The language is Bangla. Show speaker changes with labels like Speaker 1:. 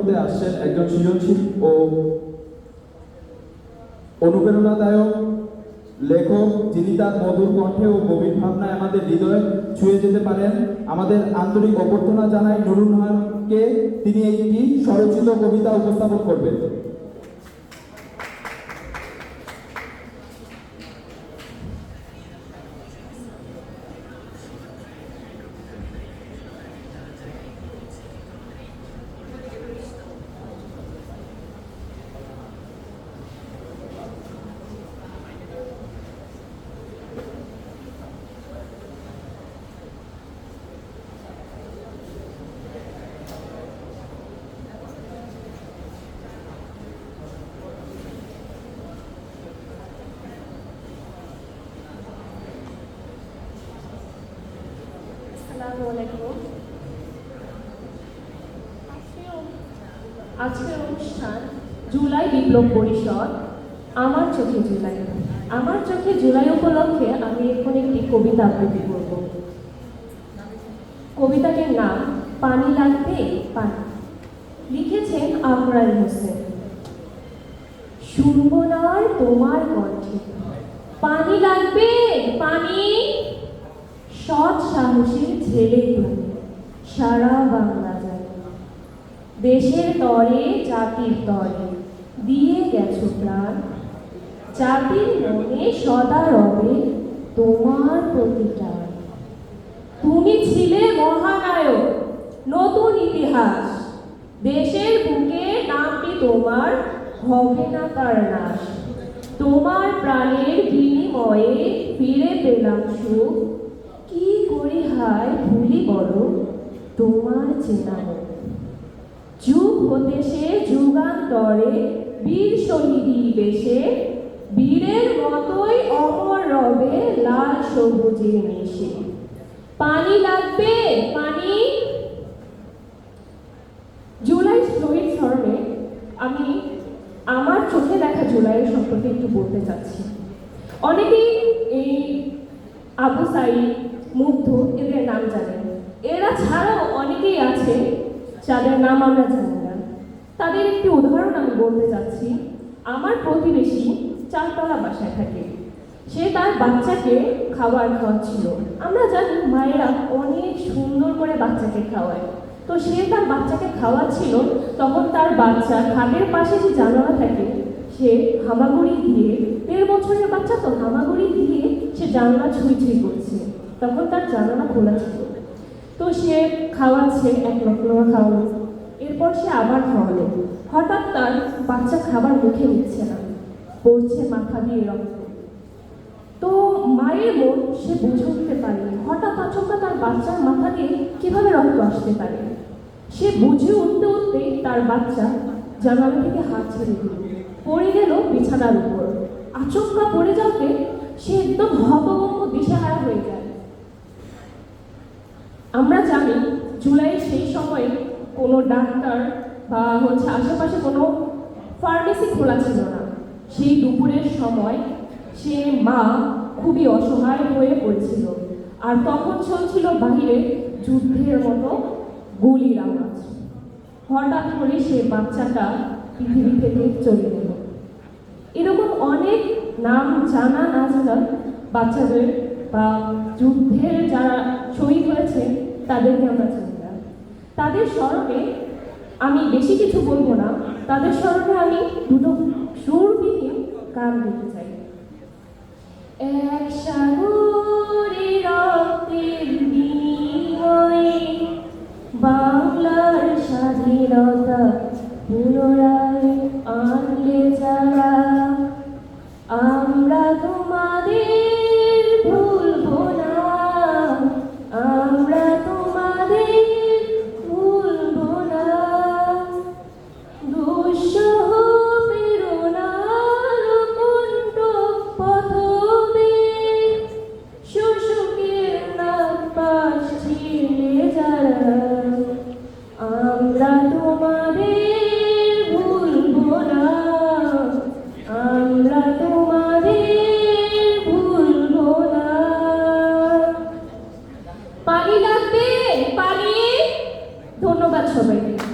Speaker 1: মধ্যে আসছেন একজন সৃজনশীল ও অনুপ্রেরণাদায়ক লেখক, যিনি তার মধুর কণ্ঠে ও গভীর ভাবনায় আমাদের হৃদয়ে ছুঁয়ে যেতে পারেন। আমাদের আন্তরিক অভ্যর্থনা জানায় নুরুল হানকে তিনি একটি স্বরচিত কবিতা উপস্থাপন করবেন।
Speaker 2: আসসালামু আলাইকুম। আজকের অনুষ্ঠান জুলাই বিপ্লব পরিষদ। আমার চোখে জুলাই। আমার চোখে জুলাই উপলক্ষে আমি এখন একটি কবিতা আবৃত্তি করব। কবিতাটির নাম, পানি লাগবে, পানি। লিখেছেন আমরাই হোসেন। শুনব না তোমার কণ্ঠে। পানি লাগবে, পানি? সৎ সাহসী ছেলে সারা বাংলা যায়। দেশের তরে, জাতির তরে দিয়ে গেছো প্রাণ। জাতির মনে সদা রবে তোমার প্রতিটান তুমি ছিলে মহানায়ক, নতুন ইতিহাস। দেশের বুকে নামটি তোমার, হবে না তার নাশ। তোমার প্রাণের বিনিময়ে ফিরে পেলাম সুখ। ভুলি বড় তোমার চেনা যুগ হতে সে যুগান্তরে, বীর শহীদি বেশে, বীরের মতোই অমর রবে লাল সবুজে মিশে। পানি লাগবে, পানি। জুলাই শহীদ স্মরণে আমি আমার চোখে দেখা জুলাইয়ের সম্পর্কে একটু বলতে চাচ্ছি। অনেকেই এই আবু সাইদ মুগ্ধ এদের নাম জানেন। এরা ছাড়াও অনেকেই আছে যাদের নাম আমরা জানি না। তাদের একটি উদাহরণ আমি বলতে চাচ্ছি। আমার প্রতিবেশী চারতলা বাসায় থাকে। সে তার বাচ্চাকে খাবার খাওয়াচ্ছিল আমরা জানি মায়েরা অনেক সুন্দর করে বাচ্চাকে খাওয়ায়। তো সে তার বাচ্চাকে খাওয়াচ্ছিল, তখন তার বাচ্চা খাটের পাশে যে জানালা থাকে, সে হামাগুড়ি দিয়ে, দেড় বছরের বাচ্চা তো হামাগুড়ি দিয়ে জানলা ছুঁই ছুঁই করছে। তখন তার জানলা খোলা ছিল। তো সে খাওয়াচ্ছে, এক লক্ষ্য খাওয়ালো। এরপর সে আবার খাওয়ালো হঠাৎ তার বাচ্চা খাবার মুখে নিচ্ছে না। পড়ছে মাথা দিয়ে রক্ত। তো মায়ের মন সে বুঝে উঠতে পারে হঠাৎ আচমকা তার বাচ্চার মাথা দিয়ে কীভাবে রক্ত আসতে পারে? সে বুঝে উঠতে উঠতে তার বাচ্চা জানালা থেকে হাত ছেড়ে দিল। পড়ে গেল বিছানার উপর। আচমকা পড়ে যাওয়াতে সে একদম হতভম্ব দিশেহারা হয়ে যায়। আমরা জানি জুলাইয়ের সেই সময়ে কোনো ডাক্তার বা হচ্ছে আশেপাশে কোনো ফার্মেসি খোলা ছিল না। সেই দুপুরের সময় সে মা খুবই অসহায় হয়ে পড়েছিল। আর তখন চলছিল বাহিরে যুদ্ধের মতো গুলির আওয়াজ। হঠাৎ করে সে বাচ্চাটা পৃথিবী থেকে চলে গেল। এরকম অনেক নাম জানা না জানা বাচ্চাদের বা যুদ্ধের যারা শহীদ হয়েছে, তাদেরকে আমরা চিনি না। তাদের স্মরণে আমি বেশি কিছু বলব না। তাদের স্মরণে আমি দুটো সুর সুরবিহীন গান দিতে চাই। এক সাগর পালিয়ে ধন্যবাদ সবাইকে।